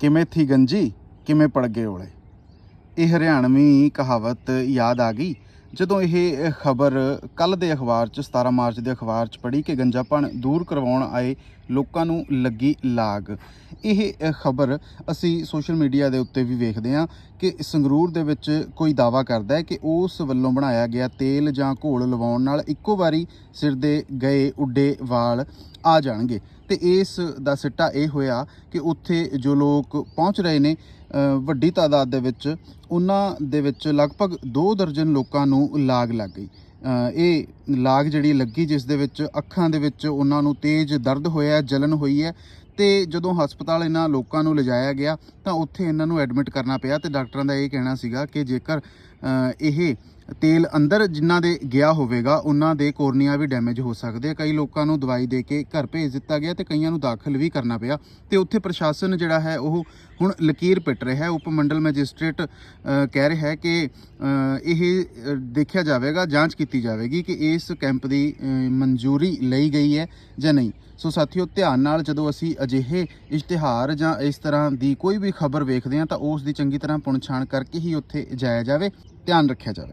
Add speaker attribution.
Speaker 1: ਕਿਵੇਂ ਥੀ ਗੰਜੀ? ਕਿਵੇਂ ਪੜ ਗਏ ਓਲੇ ਇਹ ਹਰਿਆਣਵੀ ਕਹਾਵਤ ਯਾਦ ਆ ਗਈ ਜਦੋਂ ਇਹ ਖਬਰ ਕੱਲ ਦੇ ਅਖਬਾਰ 'ਚ 17 ਮਾਰਚ ਦੇ ਅਖਬਾਰ 'ਚ ਪੜ੍ਹੀ ਕਿ ਗੰਜਾਪਣ ਦੂਰ ਕਰਵਾਉਣ ਆਏ ਲੋਕਾਂ ਨੂੰ ਲੱਗੀ ਲਾਗ। ਇਹ ਖਬਰ ਅਸੀਂ ਸੋਸ਼ਲ ਮੀਡੀਆ ਦੇ ਉੱਤੇ ਵੀ ਵੇਖਦੇ ਹਾਂ ਕਿ ਸੰਗਰੂਰ ਦੇ ਵਿੱਚ ਕੋਈ ਦਾਵਾ ਕਰਦਾ ਹੈ ਕਿ ਉਸ ਵੱਲੋਂ ਬਣਾਇਆ ਗਿਆ ਤੇਲ ਜਾਂ ਘੋਲ ਲਵਾਉਣ ਨਾਲ ਇੱਕੋ ਵਾਰੀ ਸਿਰ ਦੇ ਗਏ ਉੱਡੇ ਵਾਲ ਆ ਜਾਣਗੇ। ਤੇ ਇਸ ਦਾ ਸਿੱਟਾ ਇਹ ਹੋਇਆ ਕਿ ਉੱਥੇ ਜੋ ਲੋਕ ਪਹੁੰਚ ਰਹੇ ਨੇ ਵੱਡੀ ਤਾਦਾਦ ਦੇ ਵਿੱਚ, ਉਹਨਾਂ ਦੇ ਵਿੱਚ ਲਗਭਗ 2 ਦਰਜਨ ਲੋਕਾਂ ਨੂੰ ਲਾਗ ਲੱਗ ਗਈ। ਇਹ ਲਾਗ ਜਿਹੜੀ ਲੱਗੀ, ਜਿਸ ਦੇ ਵਿੱਚ ਅੱਖਾਂ ਦੇ ਵਿੱਚ ਉਹਨਾਂ ਨੂੰ ਤੇਜ਼ ਦਰਦ ਹੋਇਆ, ਜਲਨ ਹੋਈ ਹੈ ਤੇ ਜਦੋਂ ਹਸਪਤਾਲ ਇਹਨਾਂ ਲੋਕਾਂ ਨੂੰ ਲਿਜਾਇਆ ਗਿਆ, ਤਾਂ ਉੱਥੇ ਇਹਨਾਂ ਨੂੰ ਐਡਮਿਟ ਕਰਨਾ ਪਿਆ ਤੇ ਡਾਕਟਰਾਂ ਦਾ ਇਹ ਕਹਿਣਾ ਸੀਗਾ ਕਿ ਜੇਕਰ ਇਹ ਤੇਲ ਅੰਦਰ ਜਿਨ੍ਹਾਂ ਦੇ ਗਿਆ ਹੋਵੇਗਾ, ਉਹਨਾਂ ਦੇ ਕੋਰਨੀਆ ਵੀ ਡੈਮੇਜ ਹੋ ਸਕਦੇ ਆ। ਕਈ ਲੋਕਾਂ ਨੂੰ ਦਵਾਈ ਦੇ ਕੇ ਘਰ ਭੇਜ ਦਿੱਤਾ ਗਿਆ ਤੇ ਕਈਆਂ ਨੂੰ ਦਾਖਲ ਵੀ ਕਰਨਾ ਪਿਆ। ਤੇ ਉੱਥੇ ਪ੍ਰਸ਼ਾਸਨ ਜਿਹੜਾ ਹੈ, ਉਹ ਹੁਣ ਲਕੀਰ ਪਿੱਟ ਰਿਹਾ ਹੈ। ਉਪ ਮੰਡਲ ਮੈਜਿਸਟ੍ਰੇਟ ਕਹਿ ਰਿਹਾ ਹੈ ਕਿ ਇਹ ਦੇਖਿਆ ਜਾਵੇਗਾ, ਜਾਂਚ ਕੀਤੀ ਜਾਵੇਗੀ ਕਿ ਇਸ ਕੈਂਪ ਦੀ ਮਨਜ਼ੂਰੀ ਲਈ ਗਈ ਹੈ ਜਾਂ ਨਹੀਂ। ਸੋ ਸਾਥੀਓ, ਧਿਆਨ ਨਾਲ ਜਦੋਂ ਅਸੀਂ ਅਜਿਹੇ ਇਸ਼ਤਿਹਾਰ ਜਾਂ ਇਸ ਤਰ੍ਹਾਂ ਦੀ ਕੋਈ ਵੀ ਖਬਰ ਵੇਖਦੇ ਹਾਂ ਤਾਂ ਉਸ ਦੀ ਚੰਗੀ ਤਰ੍ਹਾਂ ਪੁਣਛਾਣ ਕਰਕੇ ਹੀ ਉੱਥੇ ਜਾਇਆ ਜਾਵੇ, ਧਿਆਨ ਰੱਖਿਆ ਜਾਵੇ।